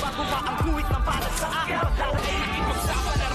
Bago pa ang guhit ng para sa akin Maglalagay na ipagsapan na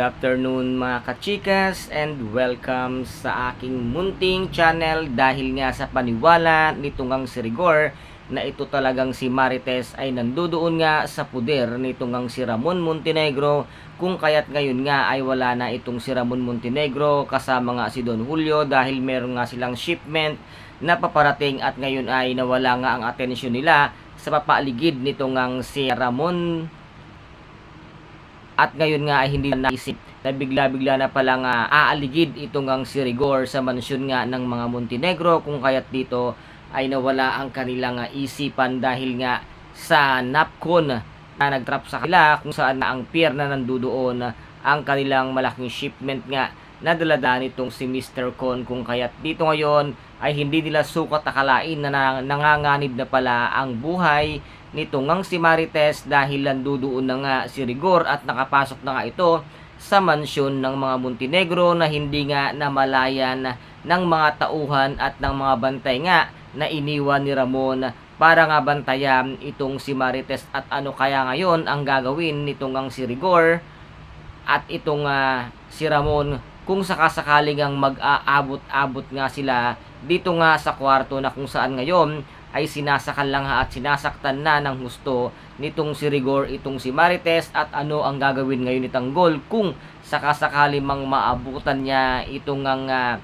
Afternoon mga kachikas and welcome sa aking munting channel dahil nga sa paniwala nitong ang si Rigor na ito talagang si Marites ay nandoon nga sa puder nitong ang si Ramon Montenegro. Kung kaya't ngayon nga ay wala na itong si Ramon Montenegro kasama nga si Don Julio dahil meron nga silang shipment na paparating at ngayon ay nawala nga ang atensyon nila sa papaligid nitong ang si Ramon at ngayon nga ay hindi na naisip na bigla-bigla na palang uh, aaligid itong ang si Rigor sa mansyon nga ng mga Montenegro kung kaya't dito ay nawala ang kanilang uh, isipan dahil nga sa NAPCON na nagtrap sa kanila kung saan na ang pier na nandoon ang kanilang malaking shipment nga na dalada nitong si Mr. Con kung kaya't dito ngayon ay hindi nila sukat akalain na nang- nanganganib na pala ang buhay nitong ang si Marites dahil nandoon na nga si Rigor at nakapasok na nga ito sa mansyon ng mga Montenegro na hindi nga namalayan ng mga tauhan at ng mga bantay nga na iniwan ni Ramon para nga bantayan itong si Marites at ano kaya ngayon ang gagawin nitong ang si Rigor at itong ah, si Ramon kung sakasakaling ang mag-aabot-abot nga sila dito nga sa kwarto na kung saan ngayon ay sinasakal lang ha at sinasaktan na ng husto nitong si Rigor itong si Marites at ano ang gagawin ngayon ni Tanggol kung sakasakali mang maabutan niya itong ang ah,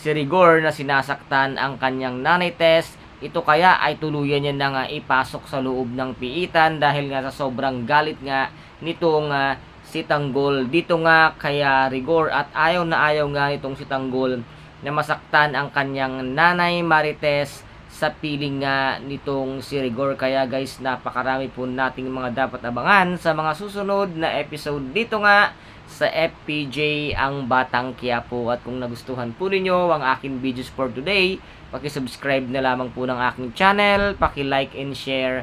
si Rigor na sinasaktan ang kanyang nanay Tess. Ito kaya ay tuluyan niya na nga ipasok sa loob ng piitan dahil nga sa sobrang galit nga nitong ah, si Tanggol dito nga kaya Rigor at ayaw na ayaw nga nitong si Tanggol na masaktan ang kanyang nanay Marites sa piling nga nitong si Rigor. Kaya guys, napakarami po nating mga dapat abangan sa mga susunod na episode dito nga sa FPJ ang Batang Quiapo. At kung nagustuhan po ninyo ang aking videos for today, paki-subscribe na lamang po ng aking channel, paki-like and share